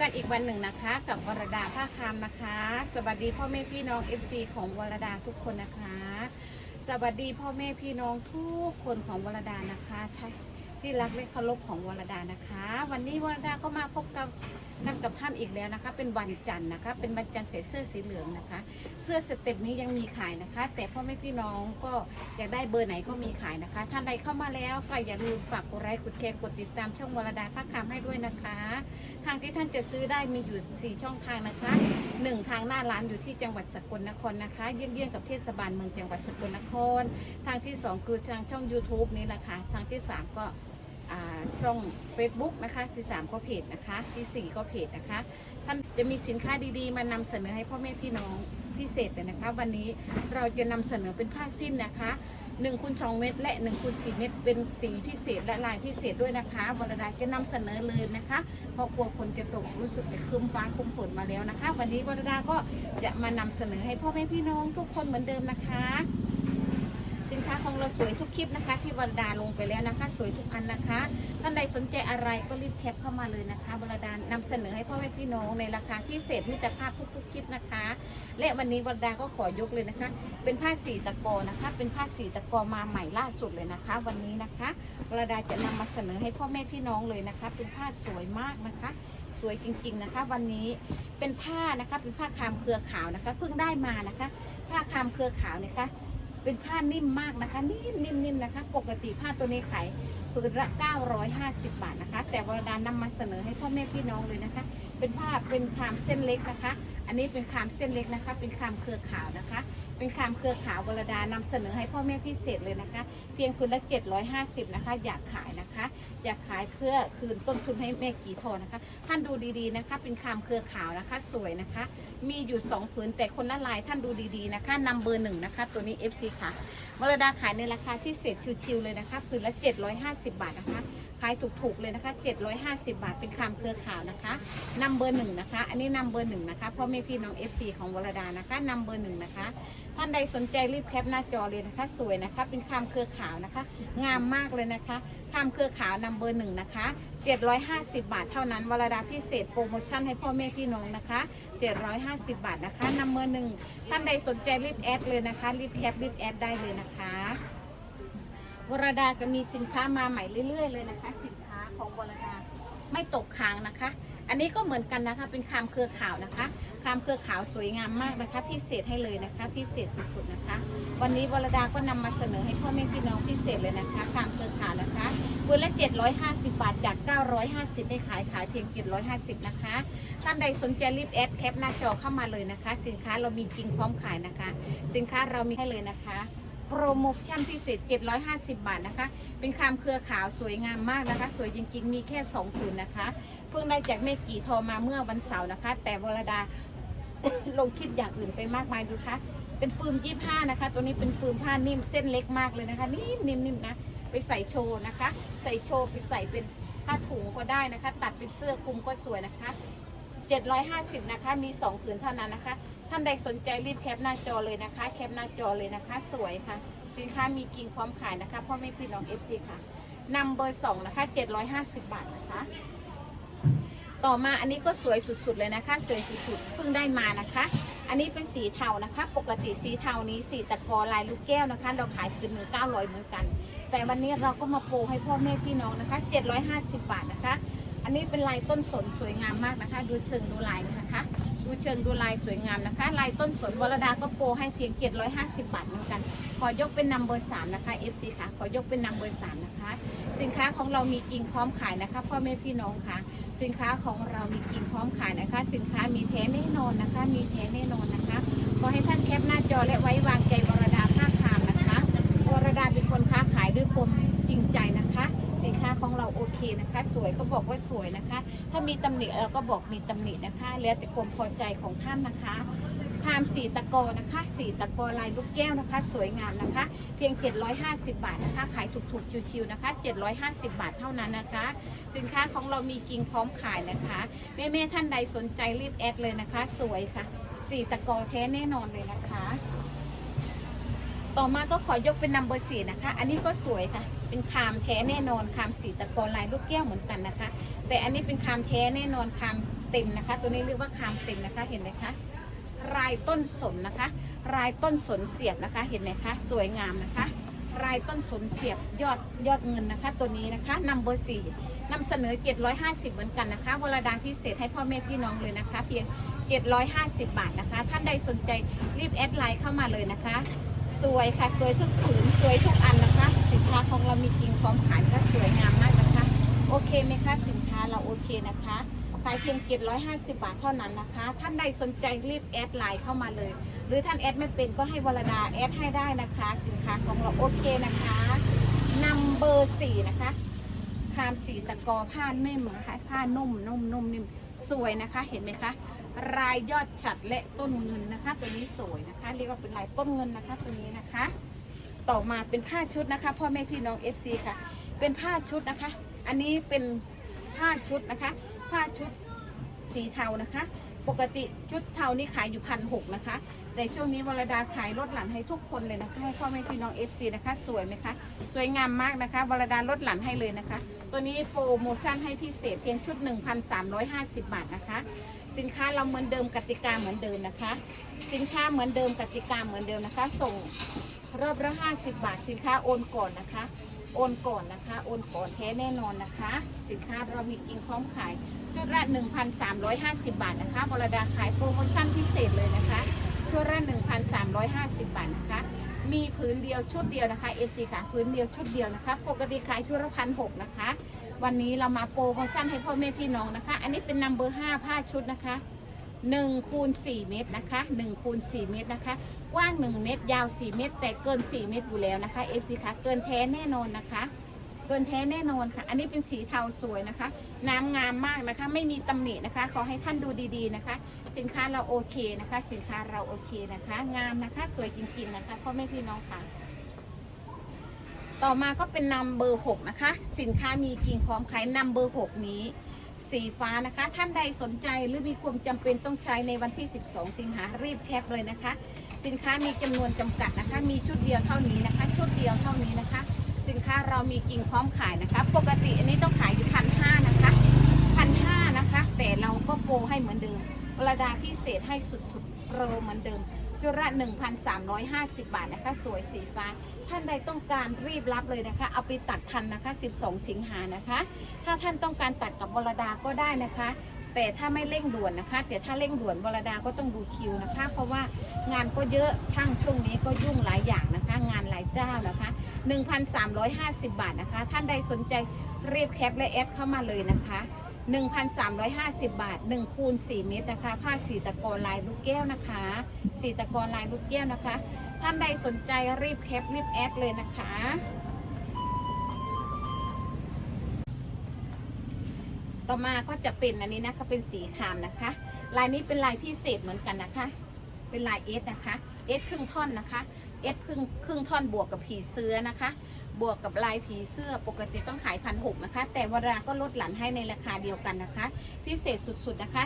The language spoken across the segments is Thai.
กันอีกวันหนึ่งนะคะ กับวรดาภาคามนะคะ สวัสดีพ่อแม่พี่น้อง FC ของวรดาทุกคนนะคะ สวัสดีพ่อแม่พี่น้องทุกคนของวรดานะคะที่ที่รักและเคารพของวรดานะคะ วันนี้วรดาก็มาพบกับ กันกับท่านอีกแล้วนะคะ เป็นวันจันทร์นะคะ เป็นวันจันทร์ใส่เสื้อสีเหลืองนะคะ เสื้อสเต็ปนี้ยังมีขายนะคะ แต่พ่อแม่พี่น้องก็อยากได้เบอร์ไหนก็มีขายนะคะ ท่านใดเข้ามาแล้วก็อย่าลืมฝากกดไลค์กดแชร์กดติดตามช่องวรดาภาคคำให้ด้วยนะคะ ทางที่ท่านจะซื้อได้มีอยู่ 4 ช่องทางนะคะ 1 ทางหน้าร้านอยู่ที่จังหวัดสกลนครนะคะ เยื่องๆกับเทศบาลเมืองจังหวัดสกลนคร ทางที่ 2 คือทางช่อง YouTube นี้แหละค่ะทางที่ 3 ก็ ช่อง Facebook นะคะที่3ก็เพจนะคะที่4ก็เพจนะคะ ท่านจะมีสินค้าดีๆ มานำเสนอให้พ่อแม่พี่น้องพิเศษเลยนะคะ วันนี้เราจะนำเสนอเป็นผ้าสิ้นนะคะ1คูณ2เม็ดและ1คูณ4เม็ดเป็นสีพิเศษและลายพิเศษด้วยนะคะวรดาจะนำเสนอเลยนะคะเพราะกลัวฝนจะตกรู้สึกจะครึ้มฟ้าครึ้มฝนมาแล้วนะคะ วันนี้วรดาก็จะมานำเสนอให้พ่อแม่พี่น้องทุกคนเหมือนเดิมนะคะ ค้าของเราสวยทุกคลิปนะคะ ที่วรรดาลงไปแล้วนะคะ สวยทุกอันนะคะท่านใดสนใจอะไรก็รีบแคปเข้ามาเลยนะคะวรรดานำเสนอให้พ่อแม่พี่น้องในราคาพิเศษมิตรภาพทุกๆคลิปนะคะ และวันนี้วรรดาก็ขอยกเลยนะคะ เป็นผ้าสีตะกอนะคะ เป็นผ้าสีตะกอมาใหม่ล่าสุดเลยนะคะ วันนี้นะคะวรรดาจะนำมาเสนอให้พ่อแม่พี่น้องเลยนะคะ เป็นผ้าสวยมากนะคะสวยจริงๆนะคะ วันนี้เป็นผ้านะคะเป็นผ้าคามเครือขาวนะคะเพิ่งได้มานะคะ ผ้าคามเครือขาวนะคะ เป็นผ้านิ่มมากนะคะ นิ่มนิ่มนิ่มนะคะ ปกติผ้าตัวนี้ขายผืนละ 950 บาทนะคะ แต่วรดานำมาเสนอให้พ่อแม่พี่น้องเลยนะคะ เป็นผ้าเป็นคามเส้นเล็กนะคะ อันนี้เป็นคามเส้นเล็กนะคะ เป็นคามเครือขาวนะคะ เป็นคามเครือขาววรดานำเสนอให้พ่อแม่พิเศษเลยนะคะ เพียงคืนละ 750 นะคะ อยากขายนะคะ อยากขายเพื่อคืนต้นทุนให้แม่กี่ทอนะคะ ท่านดูดีๆนะคะ เป็นคามเครือขาวนะคะ สวยนะคะ มีอยู่2ผืนแต่คนละลายท่านดูดีๆนะคะนำเบอร์หนึ่งนะคะ ตัวนี้ FC ค่ะวรดาขายในราคาพิเศษชิวๆเลยนะคะผืนละ 750 บาทนะคะ ขายถูกๆเลยนะคะ 750 บาทเป็นคามเครือข่าวนะคะนำเบอร์หนึ่งนะคะ อันนี้นำเบอร์หนึ่งนะคะพ่อแม่พี่น้อง FC ของวรดานะคะนำเบอร์หนึ่งนะคะท่านใดสนใจรีบแคปหน้าจอเลยนะคะ สวยนะคะ เป็นคามเครือข่าวนะคะ งามมากเลยนะคะคามเครือข่าวนำเบอร์หนึ่งนะคะ 750 บาทเท่านั้นวรดาพิเศษโปรโมชั่นให้พ่อแม่พี่น้องนะคะ 750 บาทนะคะนำเบอร์หนึ่งท่านใดสนใจรีบแอดเลยนะคะรีบแคปรีบแอดได้เลยนะคะ วรดาก็มีสินค้ามาใหม่เรื่อย ๆ เลยนะคะ สินค้าของวรดาไม่ตกค้างนะคะ อันนี้ก็เหมือนกันนะคะ เป็นคามเครือขาวนะคะคามเครือขาวสวยงามมากนะคะ พิเศษให้เลยนะคะ พิเศษสุดๆนะคะ วันนี้วรดาก็นำมาเสนอให้พ่อแม่พี่น้องพิเศษเลยนะคะคามเครือขาวนะคะปืนละ 750 บาทจาก 950 ได้ขายขายเพียง 750 นะคะ ท่านใดสนใจรีบแอดแคปหน้าจอเข้ามาเลยนะคะ สินค้าเรามีจริงพร้อมขายนะคะ สินค้าเรามีให้เลยนะคะ โปรโมชั่นพิเศษ 750 บาทนะคะ เป็นคามเครือขาวสวยงามมากนะคะ สวยจริงๆ มีแค่2ผืนนะคะ เพิ่งได้จากแม่กี่โทรมาเมื่อวันเสาร์นะคะ แต่วรดา ลงคิดอย่างอื่นไปมากมายดูคะเป็นฟืมยี่ห้านะคะ ตัวนี้เป็นฟืมผ้านิ่มเส้นเล็กมากเลยนะคะ นิ่มนิ่มนิ่มนะ ไปใส่โชว์นะคะ ใส่โชว์ไปใส่เป็นผ้าถุงก็ได้นะคะ ตัดเป็นเสื้อคลุมก็สวยนะคะ 750 นะคะ มี 2 ผืนเท่านั้นนะคะ ท่านใดสนใจรีบแคปหน้าจอเลยนะคะ แคปหน้าจอเลยนะคะ สวยค่ะ สินค้ามีกิ่งพร้อมขายนะคะ พ่อแม่พี่น้อง FC ค่ะนำเบอร์ 2 นะคะ 750 บาทนะคะ ต่อมาอันนี้ก็สวยสุดๆเลยนะคะ สวยสุดๆ เพิ่งได้มานะคะ อันนี้เป็นสีเทานะคะ ปกติสีเทานี้สีตะกอลายลูกแก้วนะคะ เราขายคืนหนึ่งเก้าร้อยเหมือนกัน แต่วันนี้เราก็มาโปรให้พ่อแม่พี่น้องนะคะ 750 บาทนะคะ อันนี้เป็นลายต้นสนสวยงามมากนะคะ ดูเชิงดูลายนะคะ ดูเชิงดูลายสวยงามนะคะ ลายต้นสนวรดาก็โปรให้เพียง750บาทเหมือนกัน ขอยกเป็นนัมเบอร์สามนะคะ FC ค่ะ ขอยกเป็นนัมเบอร์สามนะคะ สินค้าของเรามีจริงพร้อมขายนะคะพ่อแม่พี่น้องค่ะ สินค้าของเรามีจริงพร้อมขายนะคะ สินค้ามีแท้แน่นอนนะคะ มีแท้แน่นอนนะคะขอให้ท่านแคปหน้าจอและไว้วางใจวรดาภาคคามนะคะวรดาเป็นคนค้าขายด้วยความจริงใจนะคะ เคนะคะ สวยก็บอกว่าสวยนะคะ ถ้ามีตำหนิเราก็บอกมีตำหนินะคะแล้วแต่ความพอใจของท่านนะคะคามสีตะกอนะคะสีตะกอลายลูกแก้วนะคะ สวยงามนะคะ เพียง 750 บาทนะคะ ขายถูกๆชิวๆนะคะ 750 บาทเท่านั้นนะคะ สินค้าของเรามีกิ่งพร้อมขายนะคะแม่ๆท่านใดสนใจรีบแอดเลยนะคะ สวยค่ะสีตะกอแท้แน่นอนเลยนะคะ ต่อมาก็ขอยกเป็นนัมเบอร์สี่นะคะ อันนี้ก็สวยค่ะ เป็นคามแท้แน่นอนคามสีตะกอนลายลูกแก้วเหมือนกันนะคะ แต่อันนี้เป็นคามแท้แน่นอนคามเต็มนะคะ ตัวนี้เรียกว่าคามเต็มนะคะ เห็นไหมคะ รายต้นสนนะคะ รายต้นสนเสียบนะคะ เห็นไหมคะ สวยงามนะคะ รายต้นสนเสียบยอดยอดเงินนะคะ ตัวนี้นะคะนำเบอร์สี่นำเสนอ750เหมือนกันนะคะวรดาพิเศษให้พ่อแม่พี่น้องเลยนะคะ เพียง750บาทนะคะ ท่านใดสนใจรีบแอดไลน์เข้ามาเลยนะคะ สวยค่ะสวยทุกผืนสวยทุกอันนะคะ สินค้าของเรามีจริงพร้อมขายก็สวยงามมากนะคะ โอเคไหมคะสินค้าเราโอเคนะคะขายเพียง750บาทเท่านั้นนะคะ ท่านใดสนใจรีบแอดไลน์เข้ามาเลย หรือท่านแอดไม่เป็นก็ให้วรดาแอดให้ได้นะคะ สินค้าของเราโอเคนะคะนัมเบอร์สี่นะคะคามสีตะกอผ้านิ่มนะคะผ้านุ่มนุ่มนุ่มนิ่มสวยนะคะเห็นไหมคะ รายยอดฉัดและต้นเงินนะคะ ตัวนี้สวยนะคะ เรียกว่าเป็นลายต้นเงินนะคะ ตัวนี้นะคะ ต่อมาเป็นผ้าชุดนะคะ พ่อแม่พี่น้อง FC ค่ะ เป็นผ้าชุดนะคะ อันนี้เป็นผ้าชุดนะคะ ผ้าชุดสีเทานะคะ ปกติชุดเทานี่ขายอยู่พันหกนะคะ แต่ช่วงนี้วรดาขายลดหลั่นให้ทุกคนเลยนะคะ ให้พ่อแม่พี่น้อง FC นะคะ สวยไหมคะ สวยงามมากนะคะวรดาลดหลั่นให้เลยนะคะ ตัวนี้โปรโมชั่นให้พิเศษเพียงชุด 1,350 บาทนะคะ สินค้าเราเหมือนเดิมกติกาเหมือนเดิมนะคะ สินค้าเหมือนเดิมกติกาเหมือนเดิมนะคะ ส่งรอบละ50 บาท สินค้าโอนก่อนนะคะ โอนก่อนนะคะ โอนก่อนแท้แน่นอนนะคะ สินค้าเรามีจริงพร้อมขายชุดละ1,350 บาทนะคะบรดาขายโปรโมชั่นพิเศษเลยนะคะชุดละ1,350 บาทนะคะ มีผืนเดียวชุดเดียวนะคะ FC ค่ะผืนเดียวชุดเดียวนะคะ ปกติขายชุดละพันหกนะคะ วันนี้เรามาโปรโมชั่นให้พ่อแม่พี่น้องนะคะ อันนี้เป็นนัมเบอร์5ผ้าชุดนะคะ1คูณ4เมตรนะคะ1คูณ4เมตรนะคะกว้าง 1 เมตร ยาว 4 เมตร แต่เกิน 4 เมตรอยู่แล้วนะคะ FC ค่ะเกินแท้แน่นอนนะคะ เกินแท้แน่นอนค่ะ อันนี้เป็นสีเทาสวยนะคะ น้ำงามมากนะคะ ไม่มีตำหนินะคะ ขอให้ท่านดูดีๆนะคะ สินค้าเราโอเคนะคะ สินค้าเราโอเคนะคะ งามนะคะ สวยจริงๆนะคะพ่อแม่พี่น้องค่ะ ต่อมาก็เป็นนัมเบอร์หกนะคะ สินค้ามีจริงพร้อมขายนัมเบอร์หกนี้ สีฟ้านะคะ ท่านใดสนใจหรือมีความจำเป็นต้องใช้ในวันที่ 12 สิงหารีบแคปเลยนะคะ สินค้ามีจำนวนจำกัดนะคะ มีชุดเดียวเท่านี้นะคะ ชุดเดียวเท่านี้นะคะ สินค้าเรามีจริงพร้อมขายนะคะ ปกติอันนี้ต้องขายอยู่พันห้านะคะพันห้านะคะ แต่เราก็โปรให้เหมือนเดิม วรดาพิเศษให้สุดๆโปรเหมือนเดิม จุดละ1,350 บาทนะคะ สวยสีฟ้า ท่านใดต้องการรีบรับเลยนะคะ เอาไปตัดทันนะคะ 12 สิงหานะคะ ถ้าท่านต้องการตัดกับวรดาก็ได้นะคะ แต่ถ้าไม่เร่งด่วนนะคะ แต่ถ้าเร่งด่วนวรดาก็ต้องดูคิวนะคะ เพราะว่างานก็เยอะช่างช่วงนี้ก็ยุ่งหลายอย่างนะคะ งานหลายเจ้านะคะ 1,350 บาทนะคะ ท่านใดสนใจรีบแคปและแอดเข้ามาเลยนะคะ 1,350 บาท1คูณ4เมตรนะคะ ผ้าสีตะกอนลายลูกแก้วนะคะสีตะกอนลายลูกแก้วนะคะ ท่านใดสนใจรีบแคปรีบแอดเลยนะคะ ต่อมาก็จะเป็นอันนี้นะคะเป็นสีคามนะคะ ลายนี้เป็นลายพิเศษเหมือนกันนะคะ เป็นลายเอสนะคะเอสครึ่งท่อนนะคะเอสครึ่งครึ่งท่อนบวกกับผีเสื้อนะคะ บวกกับลายผีเสื้อปกติต้องขายพันหกนะคะ แต่วราก็ลดหลั่นให้ในราคาเดียวกันนะคะ พิเศษสุดๆนะคะ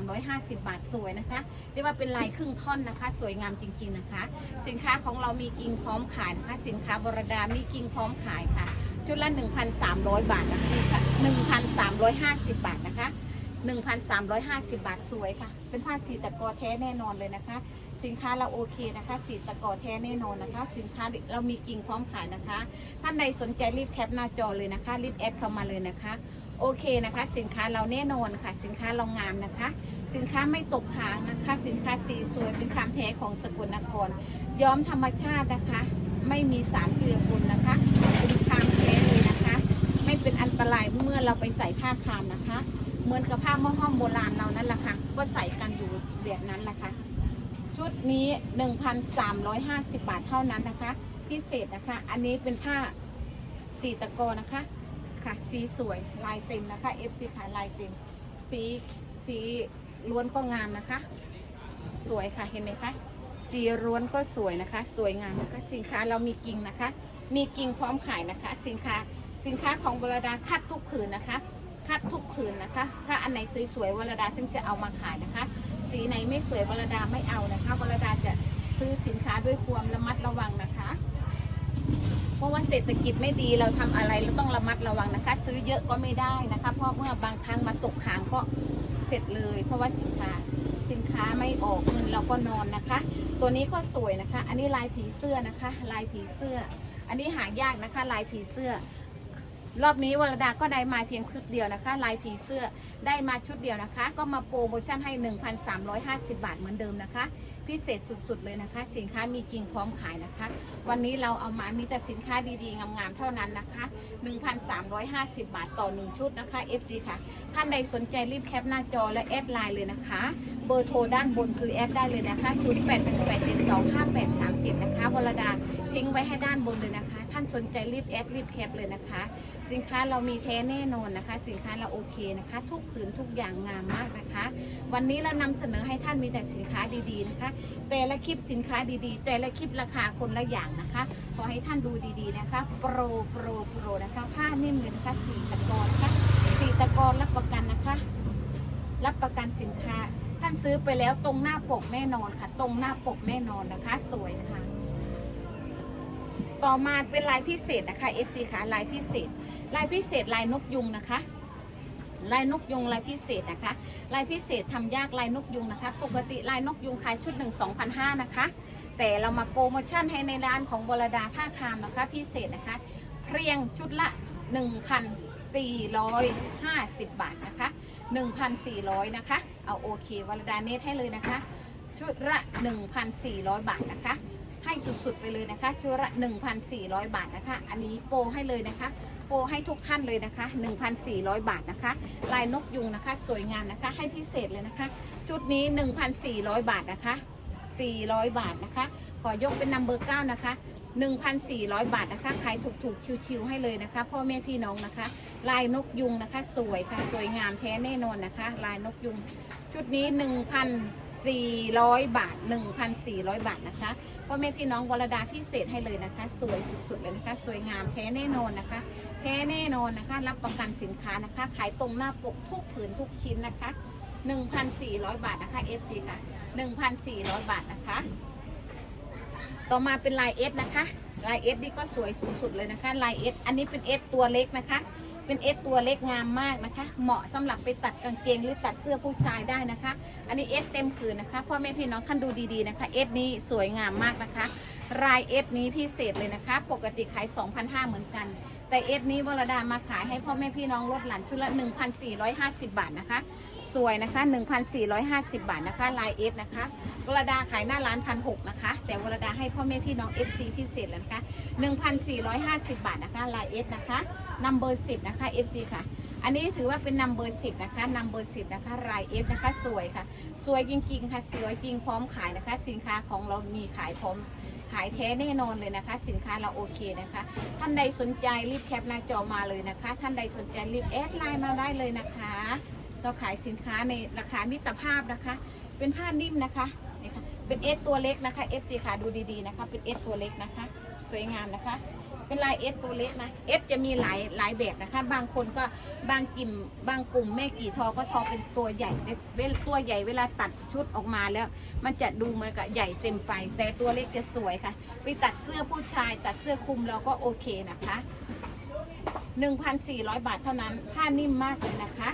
1,350 บาทสวยนะคะ เรียกว่าเป็นลายครึ่งท่อนนะคะ สวยงามจริงๆนะคะ สินค้าของเรามีกิ่งพร้อมขายนะคะ สินค้าบรดามีกิ่งพร้อมขายค่ะ ชุดละ 1,300 บาทนะคะ1,350 บาทนะคะ 1,350 บาทสวยค่ะ เป็นผ้าสีตะกอแท้แน่นอนเลยนะคะ สินค้าเราโอเคนะคะสีตะกอแท้แน่นอนนะคะ สินค้าเรามีกิ่งพร้อมขายนะคะ ท่านใดสนใจรีบแคปหน้าจอเลยนะคะรีบแอดเข้ามาเลยนะคะ โอเคนะคะ สินค้าเราแน่นอนค่ะ สินค้าเรางามนะคะ สินค้าไม่ตกค้างนะคะ สินค้าสีสวยเป็นคำแท้ของสกลนคร ย้อมธรรมชาตินะคะ ไม่มีสารเกลือปนนะคะเป็นคำแท้เลยนะคะ ไม่เป็นอันตรายเมื่อเราไปใส่ผ้าคามนะคะ เหมือนกับผ้าหม้อห้อมโบราณเรานั่นแหละค่ะก็ใส่กันอยู่แบบนั้นแหละค่ะ ชุดนี้ 1,350 บาทเท่านั้นนะคะ พิเศษนะคะ อันนี้เป็นผ้าสีตะกอนะคะ ค่ะ สีสวยลายเต็มนะคะ FC ค่ะลายเต็ม สีสีล้วนก็งามนะคะ สวยค่ะเห็นไหมคะสีล้วนก็สวยนะคะ สวยงามนะคะ สินค้าเรามีกิ่งนะคะ มีกิ่งพร้อมขายนะคะ สินค้าสินค้าของวรดาคัดทุกผืนนะคะ คัดทุกผืนนะคะ ถ้าอันไหนสวยๆวรดาถึงจะเอามาขายนะคะ สีไหนไม่สวยวรดาไม่เอานะคะวรดาจะซื้อสินค้าด้วยความระมัดระวังนะคะ เพราะว่าเศรษฐกิจไม่ดีเราทำอะไรเราต้องระมัดระวังนะคะ ซื้อเยอะก็ไม่ได้นะคะ เพราะเมื่อบางครั้งมาตกค้างก็เสร็จเลย เพราะว่าสินค้าสินค้าไม่ออกเงินเราก็นอนนะคะ ตัวนี้ก็สวยนะคะ อันนี้ลายผีเสื้อนะคะ ลายผีเสื้อ อันนี้หายากนะคะ ลายผีเสื้อ รอบนี้วรดาก็ได้มาเพียงชุดเดียวนะคะ ลายผีเสื้อได้มาชุดเดียวนะคะ ก็มาโปรโมชั่นให้ 1,350 บาทเหมือนเดิมนะคะ พิเศษสุดๆเลยนะคะ สินค้ามีจริงพร้อมขายนะคะ วันนี้เราเอามามีแต่สินค้าดีๆ งามๆเท่านั้นนะคะ 1,350 บาทต่อ 1 ชุดนะคะ FC ค่ะ ท่านใดสนใจรีบแคปหน้าจอและแอดไลน์เลยนะคะ เบอร์โทรด้านบนคือแอดได้เลยนะคะ 0818725837 นะคะวรดาทิ้งไว้ให้ด้านบนเลยนะคะ ท่านสนใจรีบแอดรีบแคปเลยนะคะ สินค้าเรามีแท้แน่นอนนะคะ สินค้าเราโอเคนะคะ ทุกผืนทุกอย่างงามมากนะคะ วันนี้เรานำเสนอให้ท่านมีแต่สินค้าดีๆนะคะ แต่ละคลิปสินค้าดีๆ แต่ละคลิปราคาคนละอย่างนะคะขอให้ท่านดูดีๆนะคะ โปรโปรโปรนะคะผ้านิ่มเลยนะคะสีตะกอนนะคะสีตะกอนรับประกันนะคะ รับประกันสินค้าท่านซื้อไปแล้วตรงหน้าปกแน่นอนค่ะ ตรงหน้าปกแน่นอนนะคะ สวยค่ะ ต่อมาเป็นลายพิเศษนะคะ FC ค่ะลายพิเศษ ลายพิเศษลายนกยุงนะคะ ลายนกยุงลายพิเศษนะคะ ลายพิเศษทำยากลายนกยุงนะคะ ปกติลายนกยุงขายชุดหนึ่งสองพันห้านะคะ แต่เรามาโปรโมชั่นให้ในร้านของบรดาผ้าคามนะคะ พิเศษนะคะเพียงชุดละ 1,450 บาทนะคะ 1,400 นะคะ เอาโอเควรดาเนตให้เลยนะคะ ชุดละ 1,400 บาทนะคะ ให้สุดๆไปเลยนะคะชุดละ1,400 บาทนะคะ อันนี้โปรให้เลยนะคะ โปรให้ทุกท่านเลยนะคะ 1,400 บาทนะคะ ลายนกยุงนะคะ สวยงามนะคะ ให้พิเศษเลยนะคะ ชุดนี้ 1,400 บาทนะคะ 400 บาทนะคะ ขอยกเป็นนัมเบอร์9นะคะ1,400 บาทนะคะ ขายถูกๆ ชิวๆ ให้เลยนะคะ พ่อแม่พี่น้องนะคะ ลายนกยุงนะคะ สวยค่ะ สวยงามแท้แน่นอนนะคะ ลายนกยุง ชุดนี้ 400 บาท 1,400 บาทนะคะพ่อแม่พี่น้องวรดาพิเศษให้เลยนะคะ สวยสุดๆเลยนะคะ สวยงามแท้แน่นอนนะคะ แท้แน่นอนนะคะ รับประกันสินค้านะคะ ขายตรงหน้าปกทุกผืนทุกชิ้นนะคะ 1,400 บาทนะคะ FC ค่ะ 1,400 บาทนะคะ ต่อมาเป็นลายเอสนะคะ ลายเอสนี่ก็สวยสุดๆเลยนะคะ ลายเอสอันนี้เป็นเอสตัวเล็กนะคะ เป็นเอสตัวเล็กงามมากนะคะ เหมาะสำหรับไปตัดกางเกงหรือตัดเสื้อผู้ชายได้นะคะ อันนี้เอสเต็มผืนนะคะพ่อแม่พี่น้องท่านดูดีๆนะคะเอสนี้สวยงามมากนะคะ รายเอสนี้พิเศษเลยนะคะ ปกติขาย2,500เหมือนกัน แต่เอสนี้วรดามาขายให้พ่อแม่พี่น้องลดหลั่นชุดละ 1,450 บาทนะคะ สวยนะคะ 1,450 บาทนะคะ ลายเอฟนะคะวรดาขายหน้าร้านพันหนะคะ แต่วรดาให้พ่อแม่พี่น้อง FC พิเศษแล้วนะคะ 1,450 บาทนะคะลายเอฟนะคะนัมเบอร์10นะคะ FC ค่ะ อันนี้ถือว่าเป็นนัมเบอร์10นะคะนัมเบอร์10นะคะลายเอฟนะคะ สวยค่ะ สวยจริงๆค่ะ สวยจริงพร้อมขายนะคะ สินค้าของเรามีขายพร้อมขายแท้แน่นอนเลยนะคะ สินค้าเราโอเคนะคะ ท่านใดสนใจรีบแคปหน้าจอมาเลยนะคะ ท่านใดสนใจรีบแอดไลน์มาได้เลยนะคะ เราขายสินค้าในราคามิตรภาพนะคะ เป็นผ้านิ่มนะคะนี่ค่ะเป็นเอสตัวเล็กนะคะ FC ค่ะดูดีๆนะคะ เป็นเอสตัวเล็กนะคะ สวยงามนะคะ เป็นลายเอสตัวเล็กนะเอสจะมีหลายหลายแบบนะคะ บางคนก็บางกลิ่มบางกลุ่มแม่กี่ทอก็ทอเป็นตัวใหญ่เวลตัวใหญ่เวลาตัดชุดออกมาแล้ว มันจะดูเหมือนกับใหญ่เต็มไป แต่ตัวเล็กจะสวยค่ะ ไปตัดเสื้อผู้ชาย ตัดเสื้อคลุมเราก็โอเคนะคะ 1,400 บาทเท่านั้นผ้านิ่มมากเลยนะคะ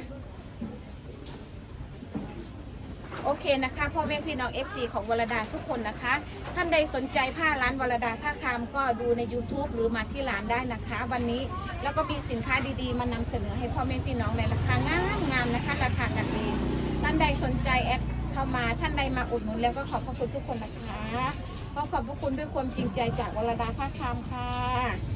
โอเคนะคะพ่อแม่พี่น้อง FC ของวรดาทุกคนนะคะ ท่านใดสนใจผ้าร้านวรดาผ้าคามก็ดูใน YouTube หรือมาที่ร้านได้นะคะ วันนี้แล้วก็มีสินค้าดีๆ มานำเสนอให้พ่อแม่พี่น้องในราคางามงามนะคะ ราคากันเองท่านใดสนใจแอดเข้ามาท่านใดมาอุดหนุนแล้วก็ขอบพระคุณทุกคนนะคะขอขอบพระคุณด้วยความจริงใจจากวรดาผ้าคามค่ะ